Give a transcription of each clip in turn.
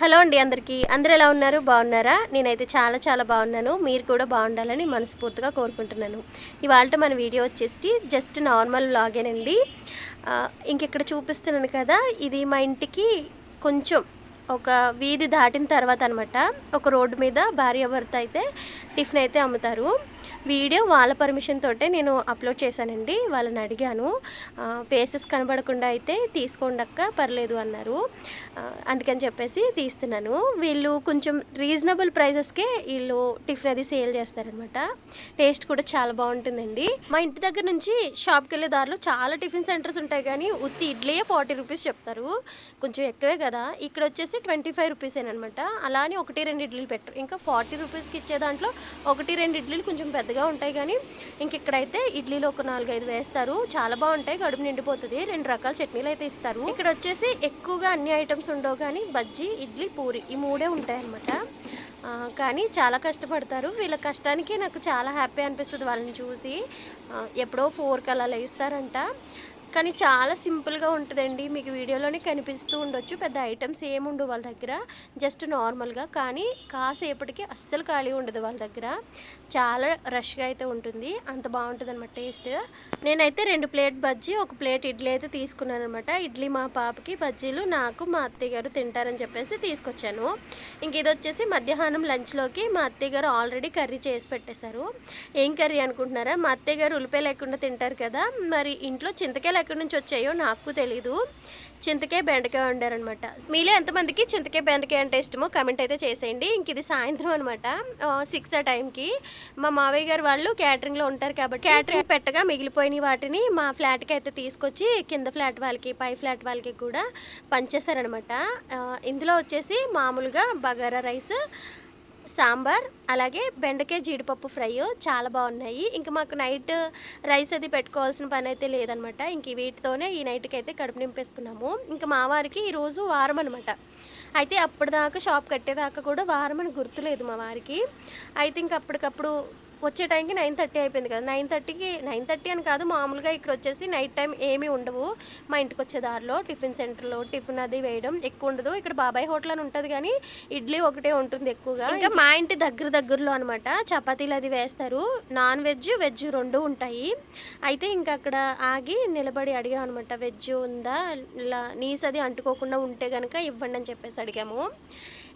Hello అండి అందరికీ. అందరు ఎలా ఉన్నారు? బాగున్నారా? నేనైతే చాలా చాలా బాగున్నాను. మీరు కూడా బాగుండాలని మనస్ఫూర్తిగా కోరుకుంటున్నాను. ఇవాళ మన వీడియో వచ్చేసి జస్ట్ నార్మల్ వ్లాగేనండి ఇంకెక్కడ చూపిస్తున్నాను కదా ఇది మా ఇంటికి కొంచెం ఒక వీధి దాటిన తర్వాత అనమాట ఒక రోడ్డు మీద భార్య భర్త అయితే టిఫిన్ అయితే అమ్ముతారు. వీడియో వాళ్ళ పర్మిషన్ తోటే నేను అప్లోడ్ చేశానండి. వాళ్ళని అడిగాను ఫేసెస్ కనబడకుండా అయితే తీసుకోండక్క పర్లేదు అన్నారు. అందుకని చెప్పేసి తీస్తున్నాను. వీళ్ళు కొంచెం రీజనబుల్ ప్రైజెస్కే వీళ్ళు టిఫిన్ అది సేల్ చేస్తారనమాట టేస్ట్ కూడా చాలా బాగుంటుందండి. మా ఇంటి దగ్గర నుంచి షాప్కి వెళ్ళే దారిలో చాలా టిఫిన్ సెంటర్స్ ఉంటాయి కానీ ఉత్తి ఇడ్లీయే ఫార్టీ రూపీస్ చెప్తారు. కొంచెం ఎక్కువే కదా. ఇక్కడ వచ్చేసి ట్వంటీ ఫైవ్ రూపీసేనమాట అలానే ఒకటి రెండు ఇడ్లీలు పెట్టరు. ఇంకా ఫార్టీ రూపీస్కి ఇచ్చే దాంట్లో ఒకటి రెండు ఇడ్లీలు కొంచెం పెద్దగా ఉంటాయి కానీ ఇంక ఇక్కడైతే ఇడ్లీలు ఒక నాలుగు ఐదు వేస్తారు. చాలా బాగుంటాయి కడుపు నిండిపోతుంది. రెండు రకాల చట్నీలు అయితే ఇస్తారు. ఇక్కడ వచ్చేసి ఎక్కువగా అన్ని ఐటమ్స్ ఉండవు కానీ బజ్జీ ఇడ్లీ పూరి ఈ మూడే ఉంటాయి అన్నమాట. కానీ చాలా కష్టపడతారు. వీళ్ళ కష్టానికి నాకు చాలా హ్యాపీ అనిపిస్తుంది వాళ్ళని చూసి. ఎప్పుడో ఫోర్కి అలా లేస్తారంట. కానీ చాలా సింపుల్గా ఉంటుందండి. మీకు వీడియోలోనే కనిపిస్తూ ఉండొచ్చు. పెద్ద ఐటమ్స్ ఏముండవు వాళ్ళ దగ్గర. జస్ట్ నార్మల్గా కానీ కాసేపటికి అస్సలు ఖాళీ ఉండదు వాళ్ళ దగ్గర. చాలా రష్గా అయితే ఉంటుంది. అంత బాగుంటుంది అనమాట టేస్ట్. నేనైతే రెండు ప్లేట్ బజ్జీ ఒక ప్లేట్ ఇడ్లీ అయితే తీసుకున్నాను అనమాట ఇడ్లీ మా పాపకి బజ్జీలు నాకు మా అత్తయ్య గారు తింటారని చెప్పేసి తీసుకొచ్చాను. ఇంక ఇది వచ్చేసి మధ్యాహ్నం లంచ్లోకి మా అత్తయ్య గారు ఆల్రెడీ కర్రీ చేసి పెట్టేశారు. ఏం కర్రీ అనుకుంటున్నారా? మా అత్తయ్య గారు ఉల్లిపాయ లేకుండా తింటారు కదా. మరి ఇంట్లో చింతకాయలు ఎక్కడి నుంచి వచ్చాయో నాకు తెలీదు. చింతకాయ బెండకాయ వండారనమాట మీలో ఎంతమందికి చింతకాయ బెండకాయ అంటే ఇష్టమో కమెంట్ అయితే చేసేయండి. ఇంక ఇది సాయంత్రం అనమాట సిక్స్ ఆ టైంకి మా మావయ్య గారు వాళ్ళు క్యాటరింగ్లో ఉంటారు కాబట్టి క్యాటరింగ్ పెట్టగా మిగిలిపోయిన వాటిని మా ఫ్లాట్కి అయితే తీసుకొచ్చి కింద ఫ్లాట్ వాళ్ళకి పై ఫ్లాట్ వాళ్ళకి కూడా పంచేశారనమాట ఇందులో వచ్చేసి మామూలుగా బగారా రైస్ సాంబార్ అలాగే బెండకాయ జీడిపప్పు ఫ్రై చాలా బాగున్నాయి. ఇంకా మాకు నైట్ రైస్ అది పెట్టుకోవాల్సిన పని అయితే లేదనమాట. ఇంక వీటితోనే ఈ నైట్కి అయితే కడుపు నింపేసుకున్నాము. ఇంకా మా వారికి ఈరోజు వారం అనమాట. అయితే అప్పటిదాకా షాప్ కట్టేదాకా కూడా వారం అని గుర్తులేదు మా వారికి. అయితే ఇంక అప్పటికప్పుడు వచ్చే టైంకి నైన్ థర్టీ అయిపోయింది కదా. నైన్ థర్టీకి నైన్ థర్టీ అని కాదు మామూలుగా ఇక్కడ వచ్చేసి నైట్ టైం ఏమీ ఉండవు. మా ఇంటికి వచ్చే దారిలో టిఫిన్ సెంటర్లో టిఫిన్ అది వేయడం ఎక్కువ ఉండదు. ఇక్కడ బాబాయ్ హోటల్ అని ఉంటుంది కానీ ఇడ్లీ ఒకటే ఉంటుంది ఎక్కువగా. ఇంకా మా ఇంటి దగ్గర దగ్గరలో అనమాట చపాతీలు అది వేస్తారు. నాన్ వెజ్ వెజ్ రెండు ఉంటాయి. అయితే ఇంకా అక్కడ ఆగి నిలబడి అడిగాం అనమాట వెజ్ ఉందా? ఇలా నీస్ అది అంటుకోకుండా ఉంటే కనుక ఇవ్వండి అని చెప్పేసి అడిగాము.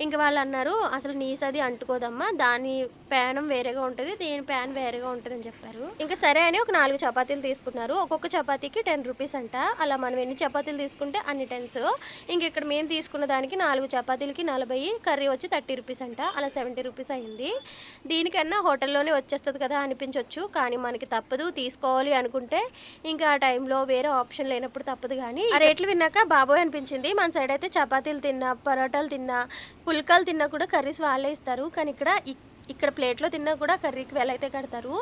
ఇంకా వాళ్ళు అన్నారు అసలు నీస్ అది అంటుకోదమ్మా దాని ప్యానం వేరేగా ఉంటుంది దీని ప్యాన్ వేరేగా ఉంటుంది అని చెప్పారు. ఇంకా సరే అని ఒక నాలుగు చపాతీలు తీసుకున్నారు. ఒక్కొక్క చపాతీకి టెన్ రూపీస్ అంట. అలా మనం ఎన్ని చపాతీలు తీసుకుంటే అన్ని టెన్స్ ఇంక ఇక్కడ మేము తీసుకున్న దానికి నాలుగు చపాతీలకి నలభై కర్రీ వచ్చి థర్టీ రూపీస్ అంట. అలా సెవెంటీ రూపీస్ అయింది. దీనికన్నా హోటల్లోనే వచ్చేస్తుంది కదా అనిపించవచ్చు కానీ మనకి తప్పదు. తీసుకోవాలి అనుకుంటే ఇంకా ఆ టైంలో వేరే ఆప్షన్ లేనప్పుడు తప్పదు కానీ. ఆ రేట్లు విన్నాక బాబోయ్ అనిపించింది. మన సైడ్ అయితే చపాతీలు తిన్నా పరోటాలు తిన్నా పుల్కాలు తిన్నా కూడా కర్రీస్ వాళ్ళే ఇస్తారు. కానీ ఇక్కడ ఇక్కడ ప్లేట్లో తిన్నా కూడా కర్రీకి వెల అయితే కడతారు.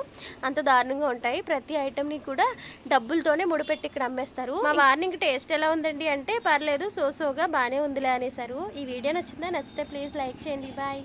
అంత దారుణంగా ఉంటాయి. ప్రతి ఐటమ్ని కూడా డబ్బులతోనే ముడిపెట్టి ఇక్కడ అమ్మేస్తారు. మా వార్నింగ్ టేస్ట్ ఎలా ఉందండి అంటే పర్లేదు సో సోగా బాగానే ఉందిలే అనేసారు. ఈ వీడియో నచ్చిందా? నచ్చితే ప్లీజ్ లైక్ చేయండి. బాయ్.